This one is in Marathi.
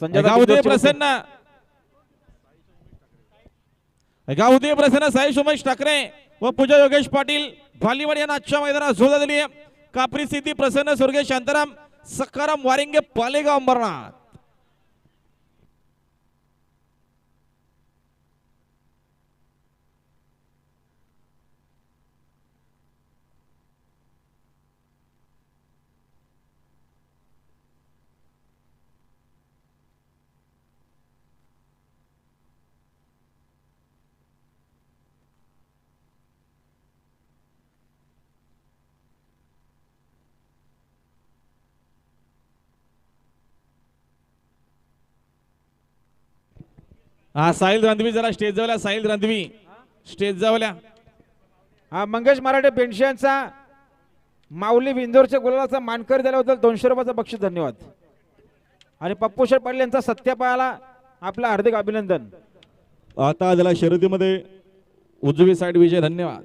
संजय प्रसन्न. गावदे प्रसन्न साई उमेश ठाकरे व पूजा योगेश पाटील भालीवाड यांना आजच्या मैदानात झोला दिली आहे कापरी सिद्धी प्रसन्न स्वर्गीय शांताराम सकाराम वारिंगे पालेगाव अंबरनाथ. हा साहिल रणधवी जरा स्टेज जावल्या साहिल रणधवी. स्टेज जावल्या हा मंगेश मराठे पेंडशे यांचा माऊली विंदोरच्या गुलालाचा मानकर दिल्याबद्दल दोनशे रुपयाचं बक्षीस धन्यवाद. आणि पप्पू शेठ पाटील यांचा सत्यापायाला आपलं हार्दिक अभिनंदन. आता झाला शर्यतीमध्ये उजवी साईड विजय धन्यवाद.